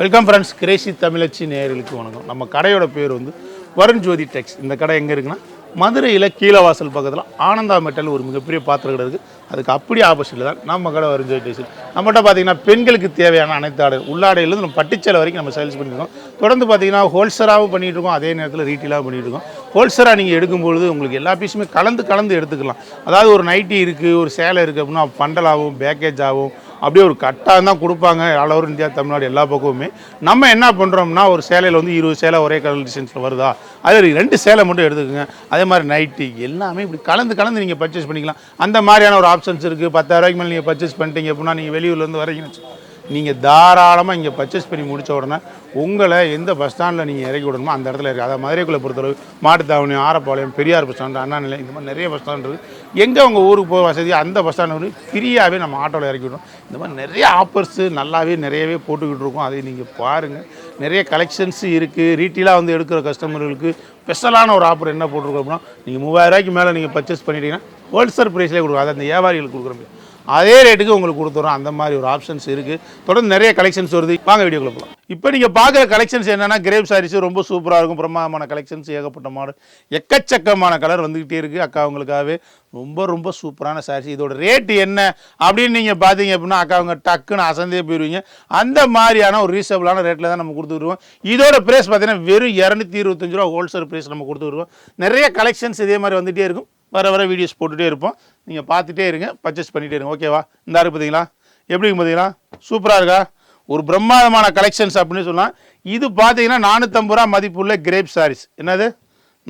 Welcome friends Crazy தமிழச்சி நேயர்களுக்கு வணக்கம். நம்ம கடையோட பேர் வந்து வருண் ஜோதி டெக்ஸ். இந்த கடை எங்கே இருக்குன்னா மதுரையில் கீழவாசல் பக்கத்தில் ஆனந்தா மெட்டல் ஒரு மிகப்பெரிய பாத்திர கடை இருக்குது அதுக்கு அப்படியே ஆப்போசிட்டில் தான் நம்ம கடை வருண் ஜோதி டெக்ஸ். நம்மகிட்ட பார்த்தீங்கன்னா பெண்களுக்கு தேவையான அனைத்து ஆடை உள்ளாடையிலேருந்து நம்ம பட்டுச்சேலை வரைக்கும் நம்ம சேல்ஸ் பண்ணியிருக்கோம் தொடர்ந்து பார்த்தீங்கன்னா ஹோல்சேலாகவும் பண்ணிகிட்ருக்கோம் இருக்கோம் அதே நேரத்தில் ரீட்டெயிலாகவும் பண்ணிகிட்ருக்கோம். ஹோல்சராக நீங்கள் எடுக்கும்பொழுது உங்களுக்கு எல்லா பீஸுமே கலந்து கலந்து எடுத்துக்கலாம். அதாவது ஒரு நைட்டி இருக்குது ஒரு சேலை இருக்குது அப்படின்னா பண்டலாகவும் பேக்கேஜாகவும் அப்படியே ஒரு கட்டாக தான் கொடுப்பாங்க. ஆல் ஓவர் இந்தியா தமிழ்நாடு எல்லா பக்கமுமே. நம்ம என்ன பண்ணுறோம்னா ஒரு சேலையில் வந்து இருபது சேலை ஒரே கலர் டிசைன்ஸில் வருதா? அதில் ரெண்டு சேலை மட்டும் எடுத்துக்கோங்க. அதே மாதிரி நைட்டி எல்லாமே இப்படி கலந்து கலந்து நீங்கள் பர்ச்சேஸ் பண்ணிக்கலாம். அந்த மாதிரியான ஒரு ஆப்ஷன்ஸ் இருக்குது பத்தாயிரரூபாய்க்கு மேலே நீங்கள் பர்ச்சேஸ் பண்ணிட்டீங்க அப்படின்னா நீங்கள் வெளியூர்லேருந்து வரீங்கன்னு நீங்கள் தாராளமாக இங்கே பர்ச்சேஸ் பண்ணி முடித்த உடனே உங்களை எந்த பஸ் ஸ்டாண்டில் நீங்கள் இறக்கி விடணுமோ அந்த இடத்துல இருக்குது அதாவது மதுரைக்குள்ளே பொறுத்தளவு மாட்டுத்தாவணி ஆரப்பாளையம் பெரியார் பஸ் ஸ்டாண்டு அண்ணா நிலையம் இந்த மாதிரி நிறைய பஸ் ஸ்டாண்ட் இருக்குது. எங்கே உங்கள் ஊருக்கு போக வசதி அந்த பஸ் ஸ்டாண்டு வந்து ஃப்ரீயாகவே நம்ம ஆட்டோவில் இறக்கி விடணும் இந்த மாதிரி நிறைய ஆஃபர்ஸு நல்லாவே நிறையவே போட்டுக்கிட்டு இருக்கோம். அதை நீங்கள் பாருங்கள் நிறைய கலெக்ஷன்ஸு இருக்குது ரீட்டெயிலாக வந்து எடுக்கிற கஸ்டமர்களுக்கு ஸ்பெஷலான ஒரு ஆஃபர் என்ன போட்டிருக்கோம் அப்படின்னா நீங்கள் மூவாயிரரூபாய்க்கு மேலே நீங்கள் பர்ச்சேஸ் பண்ணிட்டீங்கன்னா ஹோல்சேல் ப்ரைஸ்லேயே கொடுக்குறோம் அதை அந்த வியாபாரிகளுக்கு கொடுக்குறோம் அதே ரேட்டுக்கு உங்களுக்கு கொடுத்துறோம். அந்த மாதிரி ஒரு ஆப்ஷன்ஸ் இருக்குது தொடர்ந்து நிறைய கலெக்ஷன்ஸ் வருது. வாங்க வீடியோக்குள்ள போகலாம் இப்போ நீங்கள் பார்க்குற கலெக்ஷன்ஸ் என்னென்னா கிரேப் சாரீஸ் ரொம்ப சூப்பராக இருக்கும். பிரமாதமான கலெக்ஷன்ஸ் ஏகப்பட்ட மாடல் எக்கச்சக்கமான கலர் வந்துக்கிட்டே இருக்குது அக்கா உங்களுக்காகவே ரொம்ப ரொம்ப சூப்பரான சாரீஸ் இதோட ரேட்டு என்ன அப்படின்னு நீங்கள் பார்த்தீங்க அப்படின்னா அக்கா அவங்க டக்குன்னு அசந்தே போயிடுவீங்க அந்த மாதிரியான ஒரு ரீசனபிளான ரேட்டில் தான் நம்ம கொடுத்துருவோம் இதோட ப்ரைஸ் பார்த்தீங்கன்னா வெறும் இரநூத்தி இருபத்தஞ்சு ரூபா ஹோல்சேல் ப்ரைஸ் நம்ம கொடுத்துருவோம் நிறைய கலெக்ஷன்ஸ் இதே மாதிரி வந்துகிட்டே இருக்கும். வர வர வீடியோஸ் போட்டுகிட்டே இருப்போம். நீங்கள் பார்த்துட்டே இருங்க பர்ச்சேஸ் பண்ணிகிட்டே இருங்க. ஓகேவா இந்த இருக்கு பார்த்தீங்களா? எப்படிங்க பார்த்தீங்களா? சூப்பராக இருக்கா? ஒரு பிரம்மாண்டமான கலெக்ஷன்ஸ் அப்படின்னு சொல்லலாம் இது பார்த்தீங்கன்னா நானூற்றம்பது ரூபா மதிப்பு உள்ள கிரேப் சாரீஸ் என்னது?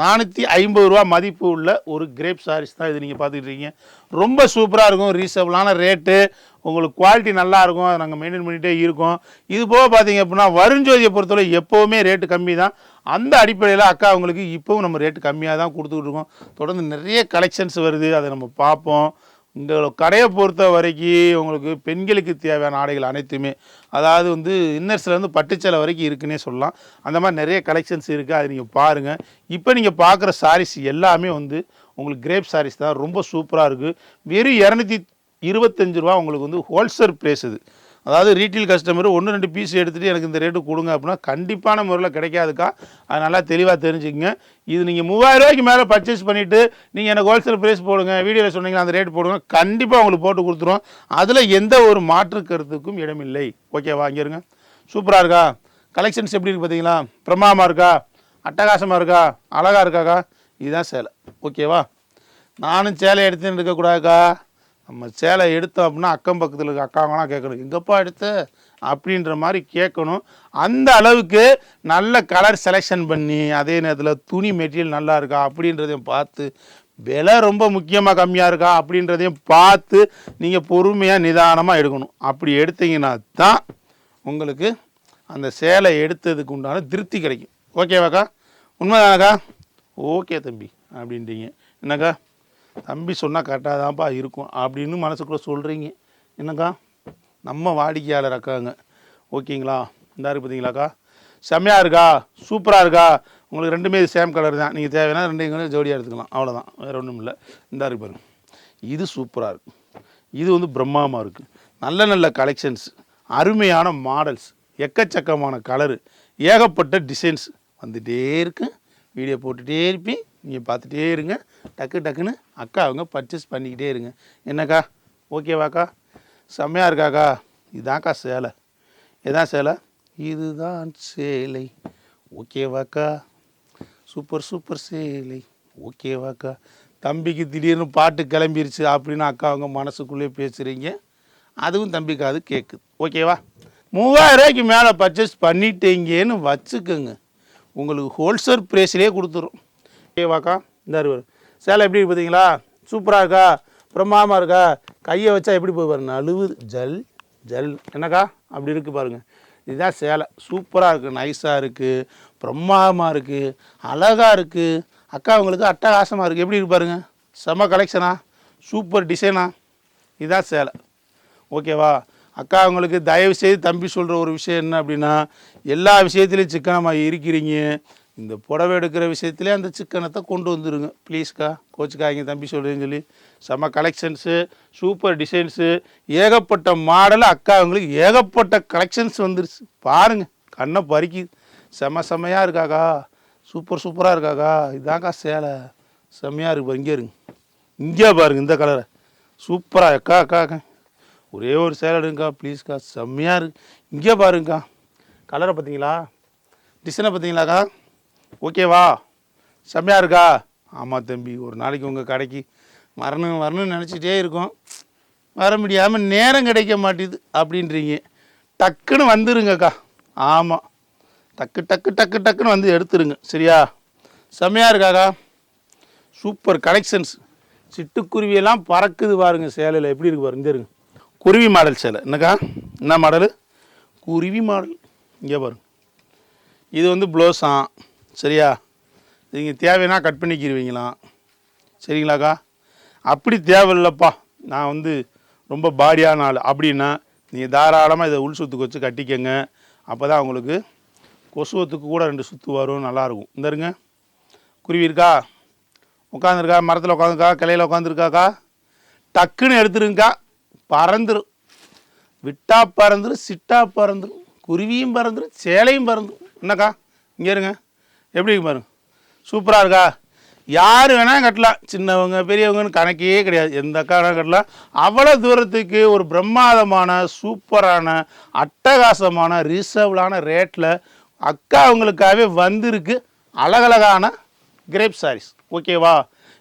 நானூற்றி ஐம்பது ரூபா மதிப்பு உள்ள ஒரு கிரேப் சாரீஸ் தான் இது நீங்கள் பார்த்துக்கிட்டு இருக்கீங்க. ரொம்ப சூப்பராக இருக்கும் ரீசனபிளான ரேட்டு உங்களுக்கு குவாலிட்டி நல்லா இருக்கும் அதை நாங்கள் மெயின்டைன் பண்ணிகிட்டே இருக்கோம். இது போக பார்த்தீங்க அப்படின்னா வருஞ்சோதியை பொறுத்தவரை எப்போவுமே ரேட்டு கம்மி தான். அந்த அடிப்படையில் அக்கா அவங்களுக்கு இப்போவும் நம்ம ரேட்டு கம்மியாக தான் கொடுத்துக்கிட்டு இருக்கோம். தொடர்ந்து நிறைய கலெக்ஷன்ஸ் வருது அதை நம்ம பார்ப்போம். இந்த கடையை பொறுத்த வரைக்கும் உங்களுக்கு பெண்களுக்கு தேவையான ஆடைகள் அனைத்துமே அதாவது வந்து இன்னர்ஸ்லேருந்து பட்டுச்சலை வரைக்கும் இருக்குன்னே சொல்லலாம். அந்த மாதிரி நிறைய கலெக்ஷன்ஸ் இருக்குது அது நீங்கள் பாருங்கள் இப்போ நீங்கள் பார்க்குற சாரீஸ் எல்லாமே வந்து உங்களுக்கு கிரேப் சாரீஸ் தான். ரொம்ப சூப்பராக இருக்குது வெறும் இரநூத்தி இருபத்தஞ்சு ரூபா உங்களுக்கு வந்து ஹோல்சேல் ப்ரைஸ் இது. அதாவது ரீட்டெயில் கஸ்டமர் ஒன்று ரெண்டு பீஸ் எடுத்துகிட்டு எனக்கு இந்த ரேட்டு கொடுங்க அப்படின்னா கண்டிப்பான முறையில் கிடைக்காதுக்கா. அது நல்லா தெளிவாக தெரிஞ்சுக்கங்க. இது நீங்கள் மூவாயிரம் ரூபாய்க்கு மேலே பர்ச்சேஸ் பண்ணிவிட்டு நீங்கள் எனக்கு ஹோல்சேல் ப்ரைஸ் போடுங்க வீடியோவில் சொன்னீங்கன்னா அந்த ரேட் போடுங்க கண்டிப்பாக உங்களுக்கு போட்டு கொடுத்துருவோம். அதில் எந்த ஒரு மாற்று கருத்துக்கும் இடமில்லை. ஓகேவா இங்கே இருங்க. சூப்பராக இருக்கா? கலெக்ஷன்ஸ் எப்படி இருக்குது பார்த்தீங்களா பிரமாதமாக இருக்கா? அட்டகாசமாக இருக்கா? அழகாக இருக்காக்கா? இதுதான் சேலை. ஓகேவா நானும் சேலை எடுத்துன்னு இருக்கக்கூடாதுக்கா. நம்ம சேலை எடுத்தோம் அப்படின்னா அக்கம் பக்கத்தில் இருக்க அக்காங்களாம் கேட்கணும் எங்கப்பா எடுத்த? அப்படின்ற மாதிரி கேட்கணும். அந்த அளவுக்கு நல்ல கலர் செலெக்ஷன் பண்ணி அதே நேரத்தில் துணி மெட்டீரியல் நல்லா இருக்கா அப்படின்றதையும் பார்த்து விலை ரொம்ப முக்கியமாக கம்மியாக இருக்கா அப்படின்றதையும் பார்த்து நீங்கள் பொறுமையாக நிதானமாக எடுக்கணும். அப்படி எடுத்தீங்கன்னா தான் உங்களுக்கு அந்த சேலை எடுத்ததுக்கு உண்டான திருப்தி கிடைக்கும். ஓகேவாக்கா? உண்மைதானக்கா? ஓகே தம்பி அப்படின்றீங்க. என்னக்கா? தம்பி சொன்னால் கரெக்டாக தான்ப்பா இருக்கும் அப்படின்னு மனசுக்குள்ளே சொல்கிறீங்க என்னக்கா? நம்ம வாடிக்கையாளர் அக்காங்க. ஓகேங்களா? இந்த இருக்கு பார்த்தீங்களாக்கா செம்மையாக இருக்கா? சூப்பராக இருக்கா? உங்களுக்கு ரெண்டுமே சேம் கலர் தான். நீங்கள் தேவைன்னா ரெண்டையும் ஜோடியாக எடுத்துக்கலாம். அவ்வளோதான் வேறு ஒன்றும் இல்லை. இந்த இருக்கு பாருங்க. இது சூப்பராக இருக்குது இது வந்து பிரம்மாமாக இருக்குது நல்ல நல்ல கலெக்ஷன்ஸ் அருமையான மாடல்ஸ் எக்கச்சக்கமான கலரு ஏகப்பட்ட டிசைன்ஸ் வந்துகிட்டே இருக்கு. வீடியோ போட்டுகிட்டே இருப்பேன் நீங்கள் பார்த்துட்டே இருங்க. டக்கு டக்குன்னு அக்கா அவங்க பர்ச்சேஸ் பண்ணிக்கிட்டே இருங்க. என்னக்கா? ஓகேவாக்கா செம்மையாக இருக்காக்கா? இதுதான்க்கா சேலை. இதுதான் சேலை. இதுதான் சேலை. ஓகேவாக்கா சூப்பர் சூப்பர் சேலை. ஓகேவாக்கா தம்பிக்கு திடீர்னு பாட்டு கிளம்பிருச்சு அப்படின்னு அக்கா அவங்க மனசுக்குள்ளே பேசுகிறீங்க அதுவும் தம்பிக்கு அது கேட்குது ஓகேவா மூவாயிரம் ரூபாய்க்கு மேலே பர்ச்சேஸ் பண்ணிட்டீங்கன்னு வச்சுக்கோங்க. உங்களுக்கு ஹோல்சேல் ப்ரைஸ்லேயே கொடுத்துரும். ஓகேவாக்கா? இந்த அறுவர் சேலை எப்படி இருக்கு பார்த்தீங்களா சூப்பராக இருக்கா? பிரமாதமாக இருக்கா? கையை வச்சா எப்படி போய் பாருங்க நழுவு ஜல் ஜல். என்னக்கா? அப்படி இருக்குது பாருங்கள் இதுதான் சேலை. சூப்பராக இருக்குது நைஸாக இருக்குது பிரம்மாதமாக இருக்குது அழகாக இருக்குது அக்கா உங்களுக்கு அட்டகாசமாக இருக்குது எப்படி இருப்பாருங்க செம கலெக்ஷனா சூப்பர் டிசைனா இதுதான் சேலை. ஓகேவா? அக்கா உங்களுக்கு தயவு செய்து தம்பி சொல்கிற ஒரு விஷயம் என்ன அப்படின்னா எல்லா விஷயத்துலையும் சிக்கனமாக இருக்கிறீங்க. இந்த புடவை எடுக்கிற விஷயத்துலேயே அந்த சிக்கனத்தை கொண்டு வந்துருங்க. ப்ளீஸ்க்கா கோச்சுக்காய்ங்க தம்பி சொல்கிறேன்னு சொல்லி. செம்ம கலெக்ஷன்ஸு சூப்பர் டிசைன்ஸு ஏகப்பட்ட மாடல் அக்கா அவங்களுக்கு ஏகப்பட்ட கலெக்ஷன்ஸ் வந்துருச்சு. பாருங்க கண்ணை பறிக்குது. செம செம்மையாக இருக்காக்கா. சூப்பர் சூப்பராக இருக்காக்கா. இதாக்கா சேலை. செம்மையாக இருக்கு இங்கே இருங்க. இங்கே பாருங்க இந்த கலரை சூப்பராக அக்கா அக்கா அக்கா. ஒரே ஒரு சேலை எடுங்கக்கா ப்ளீஸ்க்கா செம்மையாக இருக்கு. இங்கே பாருங்கக்கா. கலரை பார்த்தீங்களா? டிசைனை பார்த்தீங்களாக்கா? ஓகேவா செம்மையாக இருக்கா? ஆமாம் தம்பி ஒரு நாளைக்கு உங்கள் கடைக்கு வரணும் வரணும்னு நினச்சிட்டே இருக்கோம். வர முடியாமல் நேரம் கிடைக்க மாட்டேது அப்படின்றீங்க. டக்குன்னு வந்துருங்கக்கா. ஆமாம் டக்கு டக்கு டக்கு டக்குன்னு வந்து எடுத்துருங்க. சரியா? செம்மையாக இருக்காக்கா? Super collections. சிட்டுக்குருவியெல்லாம் பறக்குது பாருங்க சேலையில். எப்படி இருக்கு பாருங்க இருங்க குருவி மாடல் சேலை. என்னக்கா? என்ன மாடலு? குருவி மாடல். இங்கே பாருங்க. இது வந்து ப்ளவுஸாம் சரியா? நீங்கள் தேவைன்னா கட் பண்ணிக்கிடுவீங்களாம் சரிங்களாக்கா? அப்படி தேவையில்லைப்பா. நான் வந்து ரொம்ப பாடியான ஆள். அப்படின்னா நீங்கள் தாராளமாக இதை உள் சுத்துக்கு வச்சு கட்டிக்கங்க. அப்போ தான் உங்களுக்கு கொசுவத்துக்கு கூட ரெண்டு சுற்று வரும் நல்லாயிருக்கும். இந்தருங்க. குருவி இருக்கா? உட்காந்துருக்கா மரத்தில் உட்காந்துருக்கா கிளையில் உட்காந்துருக்காக்கா டக்குன்னு எடுத்துருங்கக்கா. பறந்துடும் விட்டா பறந்துடும் சிட்டா பறந்துடும் குருவியும் பறந்துடும் சேலையும் பறந்துடும் என்னக்கா? இங்கே இருங்க. எப்படி இருக்கு பாருங்க. சூப்பராக இருக்கா? யார் வேணால் கட்டலாம். சின்னவங்க பெரியவங்கன்னு கணக்கே கிடையாது. எந்த அக்கா வேணால் கட்டலாம். அவ்வளோ தூரத்துக்கு ஒரு பிரம்மாதமான சூப்பரான அட்டகாசமான ரிசர்வ்லான ரேட்டில் அக்கா அவங்களுக்காகவே வந்திருக்கு. அழகழகான கிரேப் சாரீஸ் ஓகேவா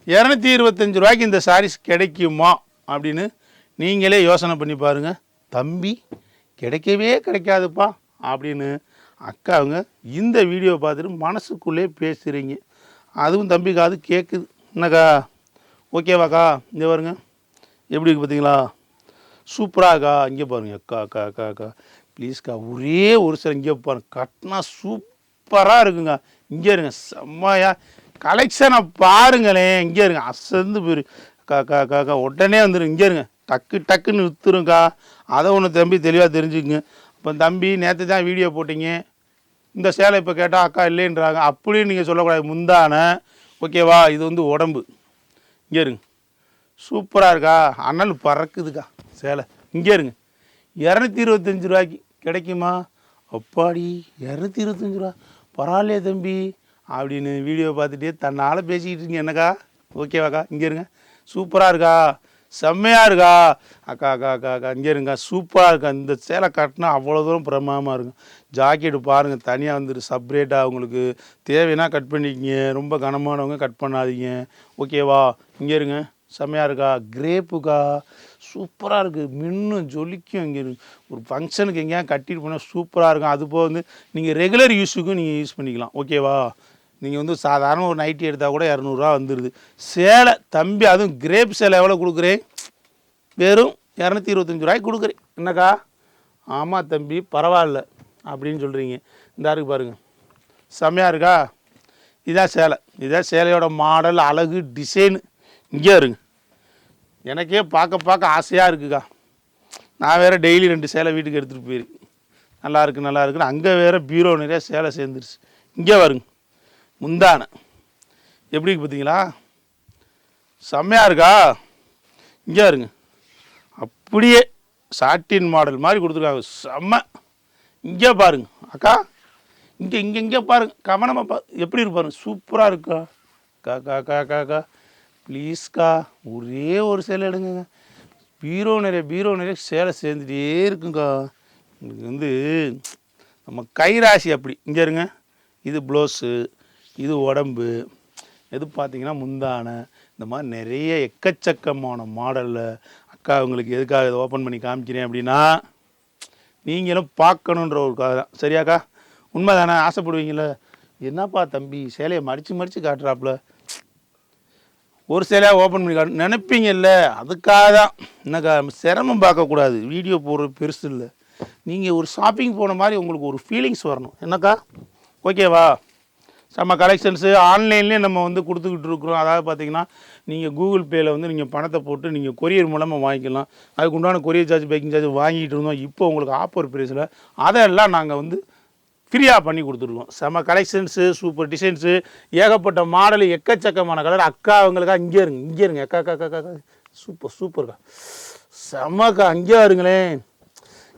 இரநூத்தி இருபத்தஞ்சி ரூபாய்க்கு இந்த சாரீஸ் கிடைக்குமா? அப்படின்னு நீங்களே யோசனை பண்ணி பாருங்கள் தம்பி கிடைக்கவே கிடைக்காதுப்பா. அப்படின்னு அக்காவுங்க இந்த வீடியோ பார்த்துட்டு மனசுக்குள்ளே பேசுகிறீங்க அதுவும் தம்பி காது கேட்குது என்னக்கா? ஓகேவாக்கா? இங்கே பாருங்க. எப்படி இருக்கு பார்த்தீங்களா சூப்பராக்கா இங்கே பாருங்க அக்கா அக்கா அக்கா அக்கா. ப்ளீஸ்க்கா ஒரே ஒரு சில இங்கே பாருங்க. கட்டினா சூப்பராக இருக்குங்க. இங்கே இருங்க. செம்மையா. கலெக்ஷனை பாருங்களேன். இங்கே இருங்க. அசந்து போயிரு. அக்கா அக்கா அக்கா அக்கா. உடனே வந்துடும் இங்கே இருங்க. டக்கு டக்குன்னு விற்றுருங்கக்கா அதை ஒன்று தம்பி தெளிவாக தெரிஞ்சுக்குங்க. இப்போ தம்பி நேற்று தான் வீடியோ போட்டீங்க. இந்த சேலை இப்போ கேட்டால் அக்கா இல்லைன்றாங்க. அப்படின்னு நீங்கள் சொல்லக்கூடாது. முந்தான ஓகேவா? இது வந்து உடம்பு. இங்கே இருங்க. சூப்பராக இருக்கா? அனல் பறக்குதுக்கா சேலை. இங்கே இருங்க. இரநூத்தி இருபத்தஞ்சி ரூபாய்க்கு கிடைக்குமா? அப்பாடி இரநூத்தி இருபத்தஞ்சி ரூபா. பரவாயில்லையே தம்பி அப்படின்னு வீடியோ பார்த்துட்டே தன்னால் பேசிக்கிட்டு இருக்கீங்க. என்னக்கா? ஓகேவாக்கா? இங்கே இருங்க. சூப்பராக இருக்கா? செம்மையாக இருக்கா? அக்கா அக்கா அக்கா அக்கா இங்கே இருங்க. சூப்பராக இருக்கா? இந்த சேலை கட்டினா அவ்வளோ தூரம் பிரமாதமாக இருக்கும். ஜாக்கெட்டு பாருங்கள் தனியாக வந்துட்டு செப்ரேட்டாக உங்களுக்கு. தேவைன்னா கட் பண்ணிக்கிங்க. ரொம்ப கனமானவங்க கட் பண்ணாதீங்க. ஓகேவா இங்கே இருங்க. செம்மையாக இருக்கா? கிரேப்புக்கா? சூப்பராக இருக்குது மின்னும் ஜொலிக்கும் இங்கே ஒரு ஃபங்க்ஷனுக்கு எங்கேயா கட்டிட்டு போனால் சூப்பராக இருக்கும். அது போக வந்து நீங்கள் ரெகுலர் யூஸுக்கும் நீங்கள் யூஸ் பண்ணிக்கலாம். ஓகேவா நீங்கள் வந்து சாதாரண ஒரு நைட்டி எடுத்தால் கூட இரநூறுவா வந்துடுது சேலை தம்பி அதுவும் கிரேப் சேலை எவ்வளோ கொடுக்குறேன்? வெறும் இரநூத்தி இருபத்தஞ்சி ரூபாய்க்கு கொடுக்குறேன். என்னக்கா? ஆமாம் தம்பி பரவாயில்ல அப்படின்னு சொல்கிறீங்க இந்த இருக்கு பாருங்கள் செம்மையாக இருக்கா? இதான் சேலை. இதான் சேலையோட மாடல் அழகு டிசைனு இங்கே இருங்க. எனக்கே பார்க்க பார்க்க ஆசையாக இருக்குக்கா. நான் வேறு டெய்லி ரெண்டு சேலை வீட்டுக்கு எடுத்துகிட்டு போயிருக்கேன் நல்லா இருக்கு நல்லா இருக்குன்னு. அங்கே வேறு பீரோ நிறைய சேலை சேர்ந்துருச்சு. இங்கே வருங்க. முந்தானை. எப்படி பார்த்தீங்களா செம்மையாக இருக்கா? இங்கே இருங்க. அப்படியே சாட்டின் மாடல் மாதிரி கொடுத்துருக்காங்க. செம்ம. இங்கே பாருங்க. அக்கா இங்கே இங்கே இங்கே பாருங்க. கவனமாக பா எப்படி இருப்பாருங்க சூப்பராக இருக்கா? கா கா கா கா கா ப்ளீஸ்க்கா ஒரே ஒரு சேலை எடுங்க பீரோ நிறைய பீரோ நிறைய சேலை சேர்ந்துட்டே இருக்குங்கக்கா உங்களுக்கு வந்து நம்ம கைராசி அப்படி. இங்கே இருங்க. இது ப்ளவுஸு இது உடம்பு எது பார்த்தீங்கன்னா முந்தானை இந்த மாதிரி நிறைய எக்கச்சக்கமான மாடலில் அக்கா உங்களுக்கு எதுக்காக இதை ஓப்பன் பண்ணி காமிக்கிறேன்? அப்படின்னா நீங்களும் பார்க்கணுன்ற ஒரு கதை தான் சரியாக்கா? உண்மை தானே ஆசைப்படுவீங்களே என்னப்பா தம்பி சேலையை மடித்து மடித்து காட்டுறாப்புல. ஒரு சேலையாக ஓப்பன் பண்ணி காட்டு நினைப்பீங்கல்ல? அதுக்காக தான். என்னக்கா சிரமம் பார்க்கக்கூடாது. வீடியோ போடுறது பெருசு இல்லை. நீங்கள் ஒரு ஷாப்பிங் போன மாதிரி உங்களுக்கு ஒரு ஃபீலிங்ஸ் வரணும். என்னக்கா? ஓகேவா செம்ம கலெக்ஷன்ஸு ஆன்லைன்லேயே நம்ம வந்து கொடுத்துக்கிட்டு இருக்கிறோம். அதாவது பார்த்தீங்கன்னா நீங்கள் கூகுள் பேயில் வந்து நீங்கள் பணத்தை போட்டு நீங்கள் கொரியர் மூலமாக வாங்கிக்கலாம். அதுக்கு உண்டான கொரியர் சார்ஜ் பேக்கிங் சார்ஜ் வாங்கிட்டு இருந்தோம். இப்போ உங்களுக்கு ஆஃபர் ப்ரைஸில் அதெல்லாம் நாங்கள் வந்து ஃப்ரீயாக பண்ணி கொடுத்துருக்கோம். செம கலெக்ஷன்ஸு சூப்பர் டிசைன்ஸு ஏகப்பட்ட மாடல் எக்கச்சக்கமான கலர் அக்கா அவங்களுக்கா இங்கே இருங்க இங்கே இருங்க. அக்கா அக்கா அக்கா அக்கா சூப்பர் சூப்பர்க்கா செமக்கா அங்கேயா இருங்களேன்.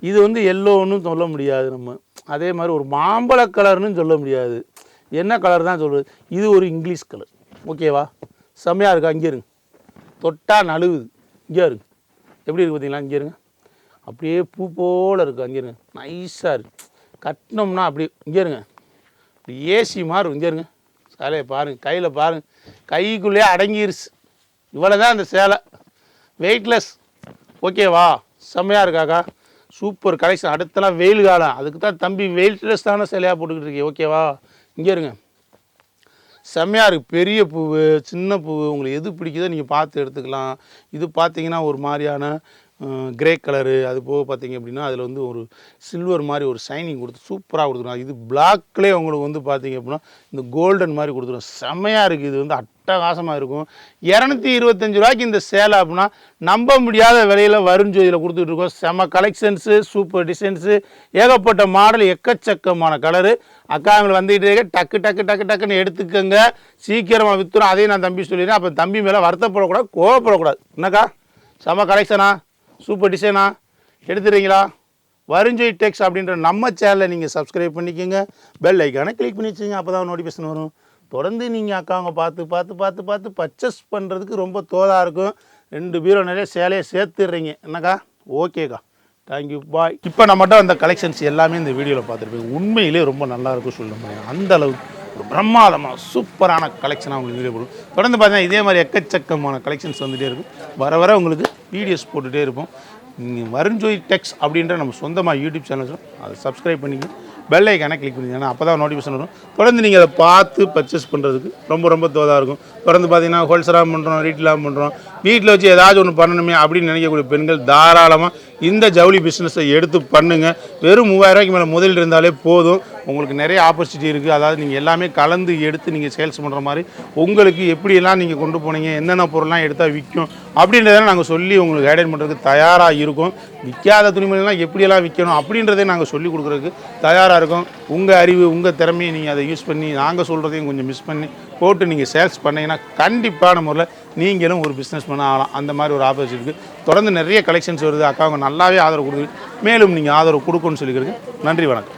இது வந்து எல்லோன்னு சொல்ல முடியாது நம்ம. அதே மாதிரி ஒரு மாம்பழ கலர்னு சொல்ல முடியாது. என்ன கலர் தான் சொல்கிறது இது ஒரு இங்கிலீஷ் கலர் ஓகேவா செம்மையாக இருக்கா? இங்கே இருங்க. தொட்டா நழுவுது. இங்கே இருங்க. எப்படி இருக்குது பார்த்தீங்களா? இங்கே இருங்க. அப்படியே பூ போல் இருக்குது அங்கே இருங்க. நைஸாக இருக்குது கட்டினோம்னா அப்படி இங்கே இருங்க. இப்படி ஏசி மாதிரி இங்கே இருங்க. சேலையை பாருங்க. கையில் பாருங்கள் கைக்குள்ளேயே அடங்கிருச்சு. இவ்வளோ தான் அந்த சேலை. வெயிட்லெஸ் ஓகேவா செம்மையாக இருக்காக்கா சூப்பர் கலெக்ஷன் அடுத்தலாம் வெயில் காலம். அதுக்கு தான் தம்பி வெயிட்லெஸ் தானே சேலையாக போட்டுக்கிட்டு இருக்கீங்க ஓகேவா இங்கே இருங்க. செம்மையாக இருக்குது பெரிய பூவு சின்ன பூவு உங்களுக்கு எது பிடிக்குதோ நீங்கள் பார்த்து எடுத்துக்கலாம். இது பார்த்தீங்கன்னா ஒரு மாதிரியான கிரே கலரு அது போக பார்த்தீங்க அப்படின்னா அதில் வந்து ஒரு சில்வர் மாதிரி ஒரு ஷைனிங் கொடுத்து சூப்பராக கொடுத்துருவோம் இது பிளாக்லேயே உங்களுக்கு வந்து பார்த்தீங்க அப்படின்னா இந்த கோல்டன் மாதிரி கொடுத்துருவோம் செம்மையாக இருக்குது இது வந்து அட்டகாசமாக இருக்கும். இரநூத்தி இருபத்தஞ்சு ரூபாய்க்கு இந்த சேலை அப்படின்னா நம்ப முடியாத விலையில் வரும் ஜோதியில் கொடுத்துட்ருக்கோம் செம கலெக்ஷன்ஸு சூப்பர் டிசைன்ஸு ஏகப்பட்ட மாடல் எக்கச்சக்கமான கலரு அக்கா அவங்களை வந்துகிட்டே இருக்க. டக்கு டக்கு டக்கு டக்குன்னு எடுத்துக்கோங்க. சீக்கிரமாக விற்றுரும் அதையும் நான் தம்பி சொல்லிடுறேன். அப்போ தம்பி மேலே வருத்தப்படக்கூடாது கோவப்படக்கூடாது. என்னக்கா? செம கலெக்ஷனா சூப்பர் டிசைனா. எடுத்துறீங்களா? வருஞ்சொய் டெக்ஸ் அப்படின்ற நம்ம சேனலை நீங்கள் சப்ஸ்கிரைப் பண்ணிக்கோங்க. பெல் ஐக்கானை கிளிக் பண்ணி வச்சுங்க அப்போ தான் நோட்டிஃபிகேஷன் வரும். தொடர்ந்து நீங்கள் அக்காவங்க பார்த்து பார்த்து பார்த்து பார்த்து பர்ச்சேஸ் பண்ணுறதுக்கு ரொம்ப தோதாக இருக்கும். ரெண்டு பீரோ நிறைய சேலையை சேர்த்துடுறீங்க. என்னக்கா? ஓகேக்கா. தேங்க்யூ பாய் இப்போ நம்மகிட்ட அந்த கலெக்ஷன்ஸ் எல்லாமே இந்த வீடியோவில் பார்த்துருப்பீங்க உண்மையிலே ரொம்ப நல்லா இருக்கும் சொல்ல முடியும் அந்த அளவுக்கு. ஒரு பிரம்மாதமாக சூப்பரான கலெக்ஷனாக உங்களுக்கு வீடியோ போடும் தொடர்ந்து பார்த்தீங்கன்னா இதே மாதிரி எக்கச்சக்கமான கலெக்ஷன்ஸ் வந்துகிட்டே இருக்கும். வர வர உங்களுக்கு வீடியோஸ் போட்டுகிட்டே இருப்போம். நீங்கள் வருண்ஜோய் டெக்ஸ் அப்படின்ற நம்ம சொந்தமாக யூடியூப் சேனல் வச்சிடும் அதை சப்ஸ்கிரைப் பண்ணிக்க பெல் ஐக்கானை கிளிக் பண்ணிங்கன்னா அப்போ தான் நோட்டிஃபிகேஷன் வரும். தொடர்ந்து நீங்கள் அதை பார்த்து பர்ச்சேஸ் பண்ணுறதுக்கு ரொம்ப ரொம்ப தோதாக இருக்கும். தொடர்ந்து பார்த்தீங்கன்னா ஹோல்சேலாக பண்ணுறோம் ரீட்டெயிலாக பண்ணுறோம் வீட்டில் வச்சு ஏதாச்சும் ஒன்று பண்ணணுமே அப்படின்னு நினைக்கக்கூடிய பெண்கள் தாராளமாக இந்த ஜவுளி பிஸ்னஸை எடுத்து பண்ணுங்கள் வெறும் மூவாயிரம் மேலே முதலில் இருந்தாலே போதும். உங்களுக்கு நிறைய ஆப்பர்ச்சுனிட்டி இருக்குது அதாவது நீங்கள் எல்லாமே கலந்து எடுத்து நீங்கள் சேல்ஸ் பண்ணுற மாதிரி உங்களுக்கு எப்படியெல்லாம் நீங்கள் கொண்டு போனீங்க என்னென்ன பொருள்லாம் எடுத்தால் விற்கும் அப்படின்றத நாங்கள் சொல்லி உங்களுக்கு கைடன் பண்ணுறதுக்கு தயாராக இருக்கும். விற்காத துணிமணிலாம் எப்படியெல்லாம் விற்கணும் அப்படின்றதே நாங்கள் சொல்லி கொடுக்குறதுக்கு தயாராக இருக்கும். உங்கள் அறிவு உங்கள் திறமையை நீங்கள் அதை யூஸ் பண்ணி நாங்கள் சொல்கிறதையும் கொஞ்சம் மிஸ் பண்ணி போட்டு நீங்கள் சேல்ஸ் பண்ணீங்கன்னா கண்டிப்பான முறையில் நீங்களும் ஒரு பிஸ்னஸ் பண்ண ஆகலாம். அந்த மாதிரி ஒரு ஆப்பர்ச்சுனிட்டி இருக்குது தொடர்ந்து நிறைய கலெக்ஷன்ஸ் வருது. அக்காவுங்க நல்லாவே ஆதரவு கொடுக்குது. மேலும் நீங்கள் ஆதரவு கொடுக்கணும்னு சொல்லிக்கிறதுக்கு நன்றி வணக்கம்.